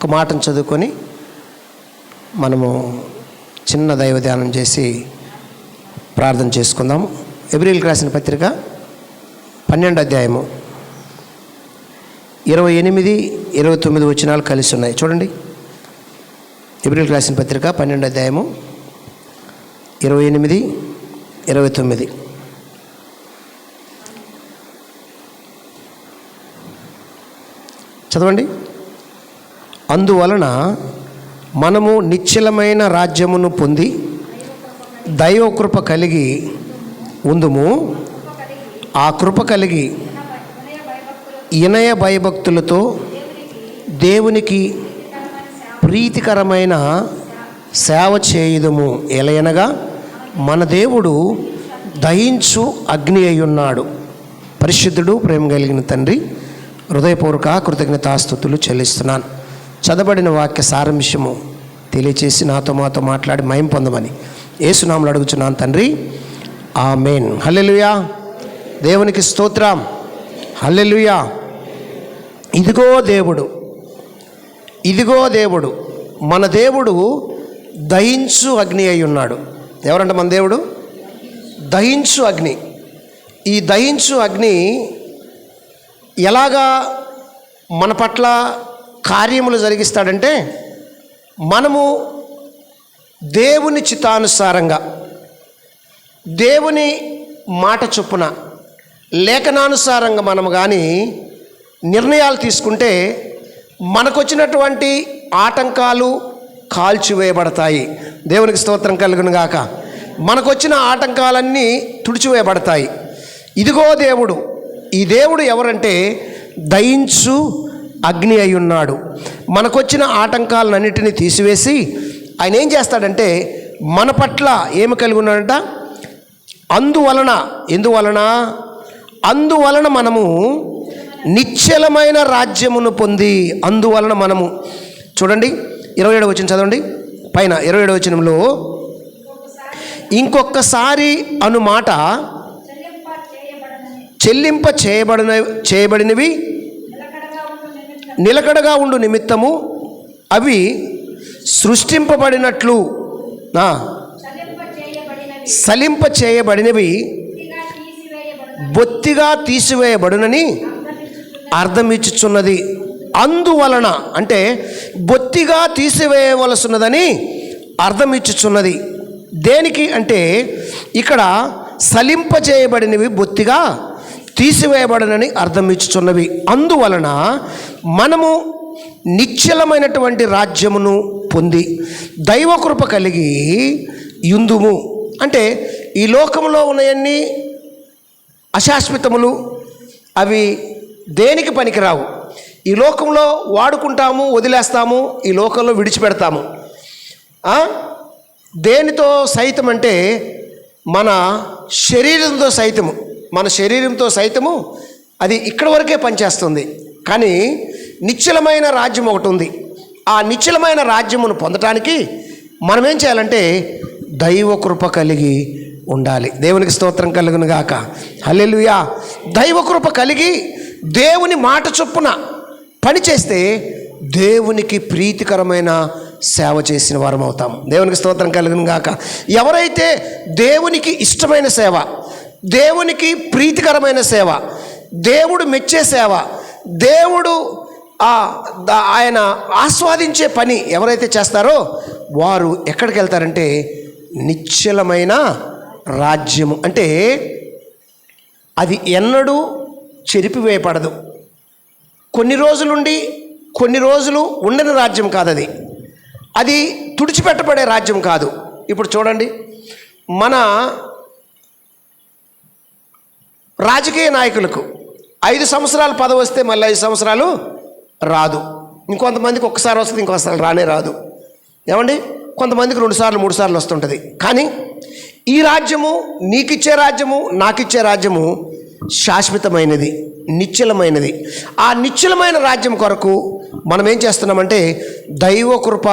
ఒక మాటను చదువుకొని మనము చిన్న దైవ ధ్యానం చేసి ప్రార్థన చేసుకుందాము ఎబ్రిల్కి రాసిన పత్రిక పన్నెండు అధ్యాయము ఇరవై ఎనిమిది ఇరవై తొమ్మిది వచనాలు కలిసి ఉన్నాయి. చూడండి. ఎబ్రిల్కి రాసిన పత్రిక పన్నెండు అధ్యాయము ఇరవై ఎనిమిది ఇరవై తొమ్మిది. చదవండి. అందువలన మనము నిశ్చలమైన రాజ్యమును పొంది దైవకృప కలిగి ఉందుము. ఆ కృప కలిగి ఇనయ భయభక్తులతో దేవునికి ప్రీతికరమైన సేవ చేయుదుము. ఎలయనగా మన దేవుడు దహించు అగ్ని అయ్యున్నాడు. పరిశుద్ధుడు ప్రేమ కలిగిన తండ్రి హృదయపూర్వక కృతజ్ఞతాస్థుతులు చెల్లిస్తున్నాను. చదవబడిన వాక్య సారాంశము తెలియచేసి నాతో మాతో మాట్లాడి మయం పొందమని ఏసునాములు అడుగుచున్నాను తండ్రి. ఆ మెయిన్ హల్లెలుయా. దేవునికి స్తోత్రం. హల్లెలుయా. ఇదిగో దేవుడు. ఇదిగో దేవుడు. మన దేవుడు దహించు అగ్ని అయి ఉన్నాడు. ఎవరంట మన దేవుడు? దహించు అగ్ని. ఈ దహించు అగ్ని ఎలాగా మన పట్ల కార్యములు జరిగిస్తాడంటే మనము దేవుని చిత్తానుసారంగా దేవుని మాట చొప్పున లేఖనానుసారంగా మనము కానీ నిర్ణయాలు తీసుకుంటే మనకొచ్చినటువంటి ఆటంకాలు కాల్చివేయబడతాయి. దేవునికి స్తోత్రం కలుగును గాక. మనకొచ్చిన ఆటంకాలన్నీ తుడిచివేయబడతాయి. ఇదిగో దేవుడు ఈ దేవుడు ఎవరంటే దయించు అగ్ని అయి ఉన్నాడు. మనకొచ్చిన ఆటంకాలన్నిటినీ తీసివేసి ఆయన ఏం చేస్తాడంటే మన పట్ల ఏమి కలిగి ఉన్నాడంట? అందువలన ఎందువలన? అందువలన మనము నిశ్చలమైన రాజ్యమును పొంది అందువలన మనము చూడండి ఇరవై ఏడవ వచ్చిన చదవండి. పైన ఇరవై ఏడవ వచనంలో ఇంకొకసారి అను మాట చెల్లింప చేయబడిన చేయబడినవి నిలకడగా ఉండు నిమిత్తము అవి సృష్టింపబడినట్లు సలింప చేయబడినవి బొత్తిగా తీసివేయబడునని అర్థమిచ్చుచున్నది. అందువలన అంటే బొత్తిగా తీసివేయవలసినదని అర్థమిచ్చుచున్నది. దేనికి అంటే ఇక్కడ సలింప చేయబడినవి బొత్తిగా తీసివేయబడనని అర్థం ఇచ్చుచున్నవి అందువలన మనము నిశ్చలమైనటువంటి రాజ్యమును పొంది దైవకృప కలిగి యుందుము. అంటే ఈ లోకంలో ఉన్నాయన్నీ అశాశ్వతములు అవి దేనికి పనికిరావు? ఈ లోకంలో వాడుకుంటాము వదిలేస్తాము ఈ లోకంలో విడిచిపెడతాము. దేనితో సైతం అంటే మన శరీరంతో సైతము. మన శరీరంతో సైతము అది ఇక్కడ వరకే పనిచేస్తుంది. కానీ నిశ్చలమైన రాజ్యం ఒకటి ఉంది. ఆ నిశ్చలమైన రాజ్యమును పొందటానికి మనం ఏం చేయాలంటే దైవ కృప కలిగి ఉండాలి. దేవునికి స్తోత్రం కలుగును గాక. హల్లెలుయా. దైవ కృప కలిగి దేవుని మాట చొప్పున పనిచేస్తే దేవునికి ప్రీతికరమైన సేవ చేసిన వారం అవుతాం. దేవునికి స్తోత్రం కలుగును గాక. ఎవరైతే దేవునికి ఇష్టమైన సేవ దేవునికి ప్రీతికరమైన సేవ దేవుడు మెచ్చే సేవ దేవుడు ఆయన ఆస్వాదించే పని ఎవరైతే చేస్తారో వారు ఎక్కడికి వెళ్తారంటే నిశ్చలమైన రాజ్యము. అంటే అది ఎన్నడూ చెరిపివేయబడదు కొన్ని రోజులుండి కొన్ని రోజులు ఉండని రాజ్యం కాదు అది అది తుడిచిపెట్టబడే రాజ్యం కాదు. ఇప్పుడు చూడండి మన రాజకీయ నాయకులకు ఐదు సంవత్సరాలు పదవి వస్తే మళ్ళీ ఐదు సంవత్సరాలు రాదు. ఇంకొంతమందికి ఒక్కసారి వస్తుంది ఇంకొకసారి రానే రాదు. ఏమండి? కొంతమందికి రెండు సార్లు మూడు సార్లు వస్తుంటుంది. కానీ ఈ రాజ్యము నీకిచ్చే రాజ్యము నాకిచ్చే రాజ్యము శాశ్వతమైనది నిశ్చలమైనది. ఆ నిశ్చలమైన రాజ్యం కొరకు మనం ఏం చేస్తున్నామంటే దైవ కృప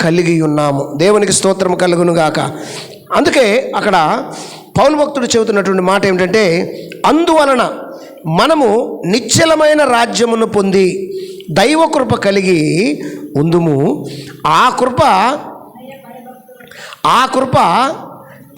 కలిగి ఉన్నాము. దేవునికి స్తోత్రం కలుగునుగాక అందుకే అక్కడ పౌలు భక్తుడు చెబుతున్నటువంటి మాట ఏమిటంటే అందువలన మనము నిశ్చలమైన రాజ్యమును పొంది దైవ కృప కలిగి ఉందుము. ఆ కృప ఆ కృప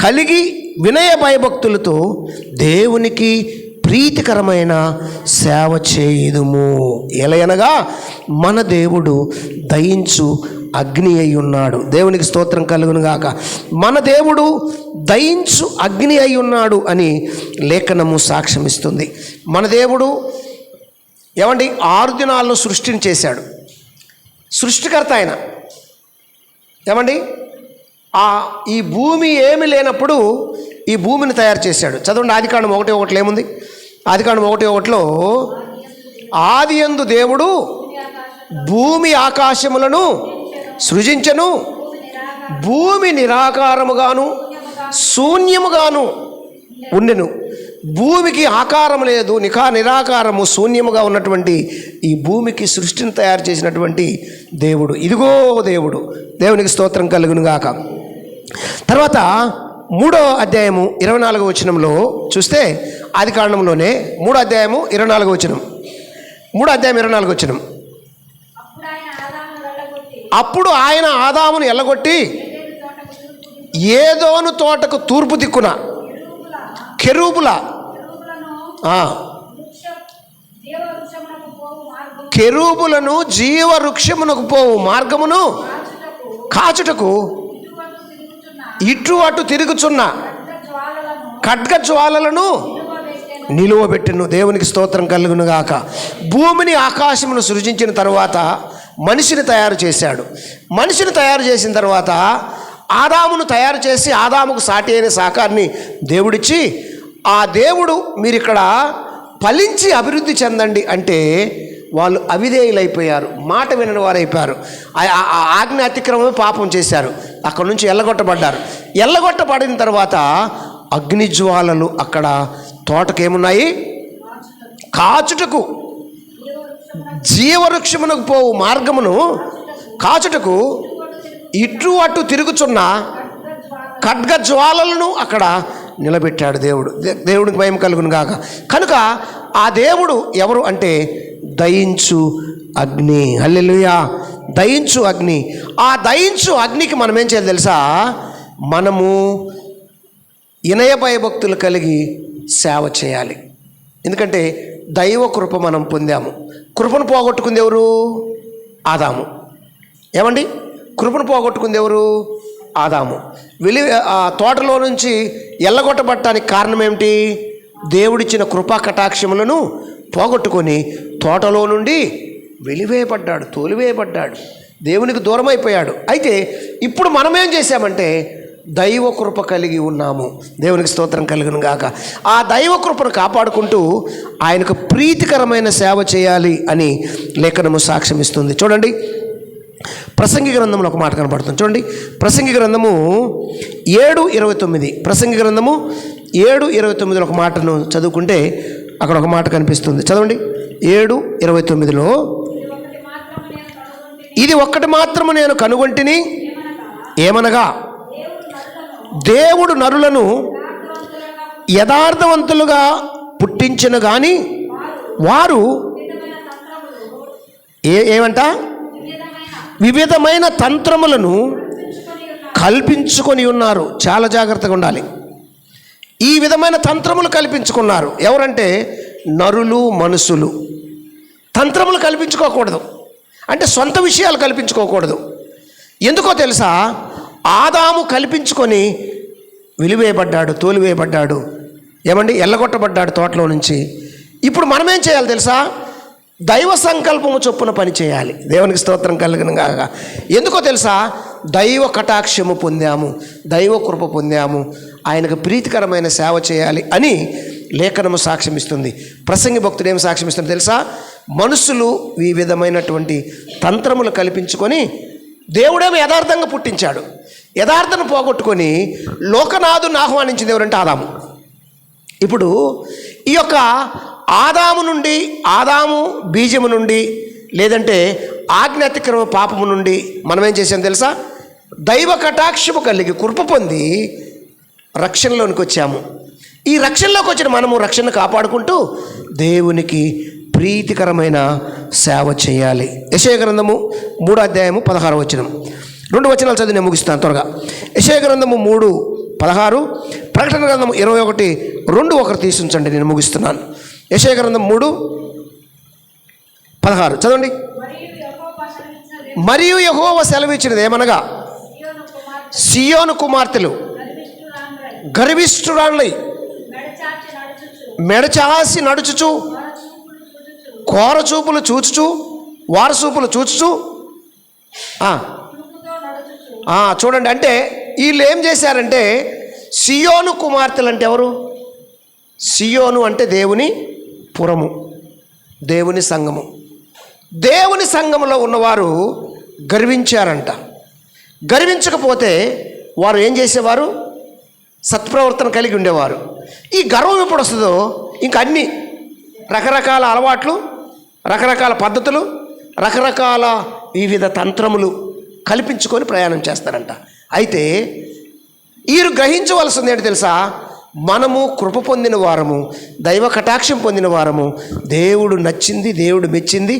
కలిగి వినయ భయభక్తులతో దేవునికి ప్రీతికరమైన సేవ చేయుదుము. ఎలయనగా మన దేవుడు దయించు అగ్ని అయి ఉన్నాడు. దేవునికి స్తోత్రం కలుగును గాక. మన దేవుడు దయించు అగ్ని అయి ఉన్నాడు అని లేఖనము సాక్ష్యమిస్తుంది. మన దేవుడు ఏమండి? ఆరు దినాల్లో సృష్టిని చేశాడు. సృష్టికర్త ఆయన. ఏమండి? ఆ ఈ భూమి ఏమి లేనప్పుడు ఈ భూమిని తయారు చేశాడు. చదవండి ఆదికాండం ఒకటి ఒకటి ఏముంది? ఆదికాండం ఒకటి ఒకటిలో ఆది యందు దేవుడు భూమి ఆకాశములను సృజించను. భూమి నిరాకారముగాను శూన్యముగాను ఉండెను. భూమికి ఆకారం లేదు నిఖా నిరాకారము శూన్యముగా ఉన్నటువంటి ఈ భూమికి సృష్టిని తయారు చేసినటువంటి దేవుడు. ఇదిగో దేవుడు. దేవునికి స్తోత్రం కలుగును గాక తర్వాత మూడో అధ్యాయము ఇరవై నాలుగో వచనంలో చూస్తే ఆది కాండంలోనే మూడో అధ్యాయము ఇరవై నాలుగో వచనం. మూడో అధ్యాయం ఇరవై నాలుగో వచనం. అప్పుడు ఆయన ఆదామును ఎల్లగొట్టి ఏదోను తోటకు తూర్పు దిక్కున కెరూపుల కెరూపులను జీవవృక్షమునకు పోవు మార్గమును కాచుటకు ఇటు అటు తిరుగుచున్న ఖడ్గ జ్వాలలను నిలువబెట్టును. దేవునికి స్తోత్రం కలుగునుగాక. భూమిని ఆకాశమును సృజించిన తర్వాత మనిషిని తయారు చేశాడు. మనిషిని తయారు చేసిన తర్వాత ఆదామును తయారు చేసి ఆదాముకు సాటి అయిన సాకాన్ని దేవుడిచ్చి ఆ దేవుడు మీరు ఇక్కడ ఫలించి అభివృద్ధి చెందండి అంటే వాళ్ళు అవిధేయులైపోయారు. మాట వినని వారైపోయారు. ఆ- ఆ ఆజ్ఞ అతిక్రమమే పాపం చేశారు. అక్కడ నుంచి ఎల్లగొట్టబడ్డారు. ఎల్లగొట్టబడిన తర్వాత అగ్నిజ్వాలలు అక్కడ తోటకేమున్నాయి? కాచుటకు జీవవృక్షమునకు పోవు మార్గమును కాచుటకు ఇటు అటు తిరుగుచున్న ఖడ్గ జ్వాలలను అక్కడ నిలబెట్టాడు దేవుడు. దేవుడికి భయం కలుగును గాక. కనుక ఆ దేవుడు ఎవరు అంటే దయించు అగ్ని. అల్లెలుయా దయించు అగ్ని. ఆ దయించు అగ్నికి మనం ఏం చేయాలి తెలుసా? మనము ఇనయ భయభక్తులు కలిగి సేవ చేయాలి. ఎందుకంటే దైవ కృప మనం పొందాము. కృపను పోగొట్టుకుంది ఎవరు? ఆదాము. ఏమండి? కృపను పోగొట్టుకుంది ఎవరు? ఆదాము. వెలి ఆ తోటలో నుంచి ఎల్లగొట్టబట్టడానికి కారణం ఏమిటి? దేవుడిచ్చిన కృపా కటాక్షములను పోగొట్టుకొని తోటలో నుండి వెలివేయబడ్డాడు తోలివేయబడ్డాడు. దేవునికి దూరం అయిపోయాడు అయితే ఇప్పుడు మనం ఏం చేశామంటే దైవ కృప కలిగి ఉన్నాము. దేవునికి స్తోత్రం కలిగిన గాక. ఆ దైవ కృపను కాపాడుకుంటూ ఆయనకు ప్రీతికరమైన సేవ చేయాలి అని లేఖనము సాక్ష్యం ఇస్తుంది. చూడండి. ప్రసంగి గ్రంథంలో ఒక మాట కనబడుతుంది. చూడండి. ప్రసంగి గ్రంథము ఏడు ఇరవై తొమ్మిది. ప్రసంగి గ్రంథము ఏడు ఇరవై తొమ్మిదిలో ఒక మాటను చదువుకుంటే అక్కడ ఒక మాట కనిపిస్తుంది. చదవండి. ఏడు ఇరవై తొమ్మిదిలో ఇది ఒక్కటి మాత్రము నేను కనుగొంటిని ఏమనగా? దేవుడు నరులను యథార్థవంతులుగా పుట్టించిన కానీ వారు ఏ ఏమంట? వివిధమైన తంత్రములను కల్పించుకొని ఉన్నారు. చాలా జాగ్రత్తగా ఉండాలి. ఈ విధమైన తంత్రములు కల్పించుకున్నారు. ఎవరంటే? నరులు మనుషులు. తంత్రములు కల్పించుకోకూడదు. అంటే సొంత విషయాలు కల్పించుకోకూడదు. ఎందుకో తెలుసా? ఆదాము కల్పించుకొని విలువేయబడ్డాడు తోలివేయబడ్డాడు. ఏమండి? ఎల్లగొట్టబడ్డాడు తోటలో నుంచి. ఇప్పుడు మనమేం చేయాలి తెలుసా? దైవ సంకల్పము చొప్పున పని చేయాలి. దేవునికి స్తోత్రం కలిగిన కాగా ఎందుకో తెలుసా? దైవ కటాక్షము పొందాము దైవ కృప పొందాము ఆయనకు ప్రీతికరమైన సేవ చేయాలి అని లేఖనము సాక్ష్యమిస్తుంది. ప్రసంగి భక్తుడు ఏం సాక్ష్యమిస్తుంది తెలుసా? మనుషులు ఈ విధమైనటువంటి తంత్రములు కల్పించుకొని దేవుడేమో యథార్థంగా పుట్టించాడు. యథార్థను పోగొట్టుకొని లోకనాథుని ఆహ్వానించింది ఎవరంటే ఆదాము. ఇప్పుడు ఈ యొక్క ఆదాము నుండి ఆదాము బీజము నుండి లేదంటే ఆజ్ఞాతిక్రమ పాపము నుండి మనం ఏం చేసాం తెలుసా? దైవ కటాక్షము కలిగి కృప పొంది రక్షణలోనికి వచ్చాము. ఈ రక్షణలోకి వచ్చిన మనము రక్షణ కాపాడుకుంటూ దేవునికి ప్రీతికరమైన సేవ చేయాలి. యశయ గ్రంథము మూడు అధ్యాయము పదహారు వచనం. రెండు వచనాలు చదివి నేను ముగిస్తాను త్వరగా. యశయ గ్రంథము మూడు పదహారు ప్రకటన గ్రంథము ఇరవై ఒకటి రెండు ఒకరు తీసుంచండి నేను ముగిస్తున్నాను. యశయ గ్రంథం మూడు పదహారు. చదవండి. మరియు యహోవ సెలవిచ్చినది ఏమనగా? సియోను కుమార్తెలు గర్విష్ఠురాళ్ళై మెడచాసి నడుచుచు కోరచూపులు చూచుచు వారసూపులు చూచుచు. చూడండి అంటే వీళ్ళు ఏం చేశారంటే సియోను కుమార్తెలు అంటే ఎవరు? సియోను అంటే దేవుని పురము దేవుని సంఘము. దేవుని సంఘములో ఉన్నవారు గర్వించారంట. గర్వించకపోతే వారు ఏం చేసేవారు? సత్ప్రవర్తన కలిగి ఉండేవారు. ఈ గర్వం ఎప్పుడు వస్తుందో ఇంక అన్ని రకరకాల అలవాట్లు రకరకాల పద్ధతులు రకరకాల వివిధ తంత్రములు కల్పించుకొని ప్రయాణం చేస్తారంట. అయితే వీరు గ్రహించవలసింది ఏంటి తెలుసా? మనము కృప పొందిన వారము దైవ కటాక్షం పొందిన వారము దేవుడు నచ్చింది దేవుడు మెచ్చింది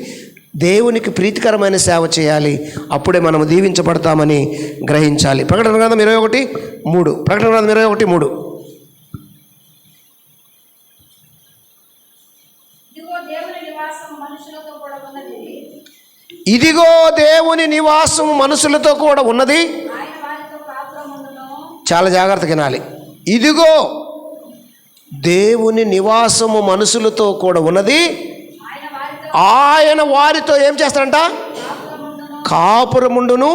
దేవునికి ప్రీతికరమైన సేవ చేయాలి అప్పుడే మనము దీవించబడతామని గ్రహించాలి. ప్రకటన గ్రంథం ఇరవై ఒకటి మూడు. ప్రకటన గ్రంథం ఇరవై ఒకటి మూడు ఇదిగో దేవుని నివాసం మనుషులతో కూడా ఉన్నది ఇదిగో దేవుని నివాసం మనుషులతో కూడా ఉన్నది. చాలా జాగ్రత్తగా వినాలి. ఇదిగో దేవుని నివాసము మనుషులతో కూడా ఉన్నది. ఆయన వారితో ఏం చేస్తారంట కాపురముండును.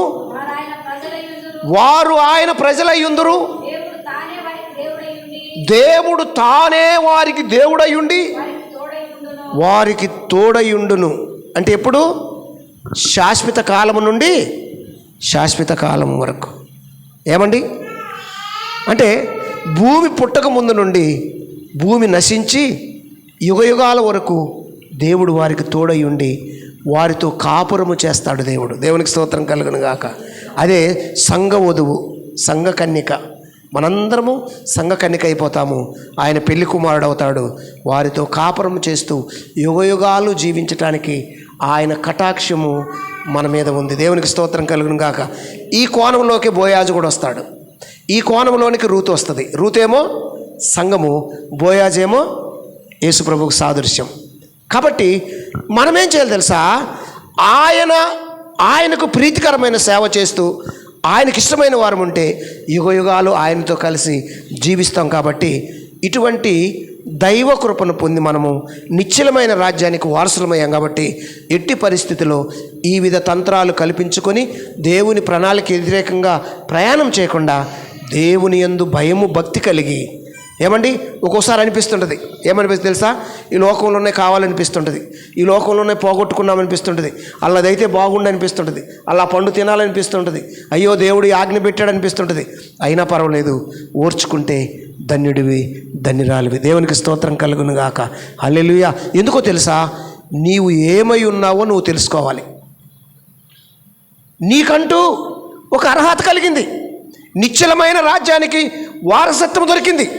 వారు ఆయన ప్రజలయ్యుందురు. దేవుడు తానే వారికి దేవుడయ్యుండి వారికి వారికి తోడయ్యుండును. అంటే ఎప్పుడు? శాశ్వత కాలము నుండి శాశ్వత కాలం వరకు. ఏమండి? అంటే భూమి పుట్టక ముందు నుండి భూమి నశించి యుగయుగాల వరకు దేవుడు వారికి తోడై ఉండి వారితో కాపురము చేస్తాడు దేవుడు. దేవునికి స్తోత్రం కలుగును గాక. అదే సంఘ వధువు సంఘ కన్యక. మనందరము సంఘ కన్యక అయిపోతాము ఆయన పెళ్ళి కుమారుడు అవుతాడు వారితో కాపురం చేస్తూ యుగయుగాలు జీవించటానికి ఆయన కటాక్షము మన మీద ఉంది. దేవునికి స్తోత్రం కలుగును గాక. ఈ కోణంలోకి బోయాజు కూడా వస్తాడు. ఈ కోణంలోనికి రూతు వస్తుంది. రూతేమో సంఘము బోయాజేమో యేసుప్రభుకు సాదృశ్యం. కాబట్టి మనమేం చేయాలి తెలుసా? ఆయన ఆయనకు ప్రీతికరమైన సేవ చేస్తూ ఆయనకి ఇష్టమైన వారు ఉంటే యుగయుగాలు ఆయనతో కలిసి జీవిస్తాం కాబట్టి ఇటువంటి దైవ కృపను పొంది మనము నిశ్చలమైన రాజ్యానికి వారసులమయ్యాం కాబట్టి ఎట్టి పరిస్థితిలో ఈ విధ తంత్రాలు కల్పించుకొని దేవుని ప్రణాళిక వ్యతిరేకంగా ప్రయాణం చేయకుండా దేవుని యందు భయము భక్తి కలిగి ఏమండి? ఒక్కోసారి అనిపిస్తుంటుంది. ఏమనిపిస్తుంది తెలుసా? ఈ లోకంలోనే కావాలనిపిస్తుంటుంది. ఈ లోకంలోనే పోగొట్టుకున్నామనిపిస్తుంటుంది. అల్లదైతే బాగుండి అనిపిస్తుంటుంది అలా పండు తినాలనిపిస్తుంటుంది. అయ్యో దేవుడు ఆజ్ఞ పెట్టాడు అనిపిస్తుంటుంది అయినా పర్వాలేదు. ఓర్చుకుంటే ధన్యుడివి ధన్యురాలివి. దేవునికి స్తోత్రం కలుగును గాక. హల్లెలూయా. ఎందుకో తెలుసా? నీవు ఏమై ఉన్నావో నువ్వు తెలుసుకోవాలి. నీకంటూ ఒక అర్హత కలిగింది. నిశ్చలమైన రాజ్యానికి వారసత్వం దొరికింది.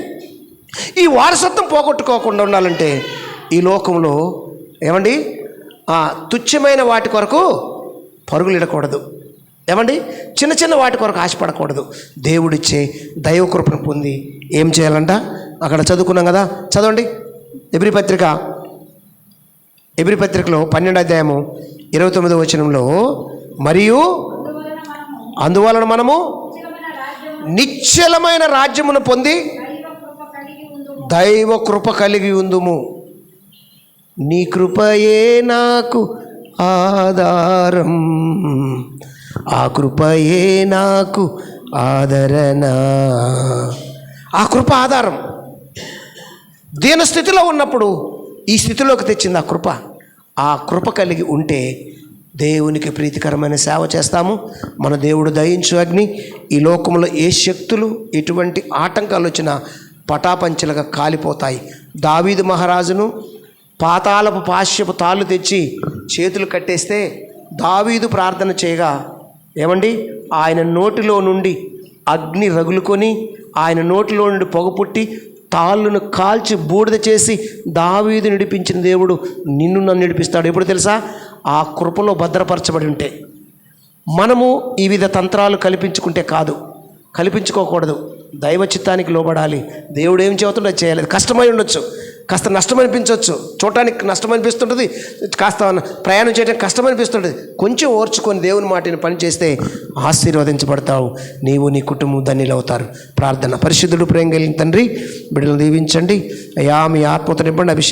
ఈ వారసత్వం పోగొట్టుకోకుండా ఉండాలంటే ఈ లోకంలో ఏమండి? ఆ, తుచ్చమైన వాటి కొరకు పరుగులిడకూడదు ఏమండి? చిన్న చిన్న వాటి కొరకు ఆశపడకూడదు. దేవుడిచ్చే దైవ కృపను పొంది ఏం చేయాలంట? అక్కడ చదువుకున్నాం కదా. చదవండి. ఎబ్రి పత్రిక. ఎబ్రి పత్రికలో పన్నెండు అధ్యాయము ఇరవై తొమ్మిదో వచనంలో మరియు అందువలన మనము నిశ్చలమైన రాజ్యమును పొంది దైవ కృప కలిగి ఉందుము దైవ కృప కలిగి ఉందుము. నీ కృపయే నాకు ఆధారం. ఆ కృపయే నాకు ఆదరణ. ఆ కృప ఆధారం. దీన స్థితిలో ఉన్నప్పుడు ఈ స్థితిలోకి తెచ్చింది ఆ కృప. ఆ కృప కలిగి ఉంటే దేవునికి ప్రీతికరమైన సేవ చేస్తాము. మన దేవుడు దయించు అగ్ని. ఈ లోకంలో ఏ శక్తులు ఎటువంటి ఆటంకాలు వచ్చినా పటాపంచలుగా కాలిపోతాయి. దావీదు మహారాజును పాతాళపు పాశ్యపు తాళ్ళు తెచ్చి చేతులు కట్టేస్తే దావీదు ప్రార్థన చేయగా ఏమండి? ఆయన నోటిలో నుండి అగ్ని రగులుకొని ఆయన నోటిలో నుండి పొగ పుట్టి తాళ్ళను కాల్చి బూడిద చేసి దావీదు నడిపించిన దేవుడు నిన్ను నన్ను నడిపిస్తాడు. ఎప్పుడు తెలుసా? ఆ కృపలో భద్రపరచబడి ఉంటే. మనము ఈ విధ తంత్రాలు కల్పించుకుంటే కాదు. కల్పించుకోకూడదు. దైవ చిత్తానికి లోబడాలి. దేవుడు ఏం చెబుతుండో చేయాలి కష్టమై ఉండొచ్చు. కాస్త నష్టం అనిపించవచ్చు చూడటానికి నష్టం అనిపిస్తుంటుంది కాస్త ప్రయాణం చేయడం కష్టం అనిపిస్తుంటుంది కొంచెం ఓర్చుకొని దేవుని మాటని పని చేస్తే ఆశీర్వదించబడతావు. నీవు నీ కుటుంబం ధన్యులు అవుతారు ప్రార్థన. పరిశుద్ధుడు ప్రేమ కలిగిన తండ్రి బిడ్డలు దీవించండి. అయా మీ ఆత్మతో నింపండి. అభిషేక్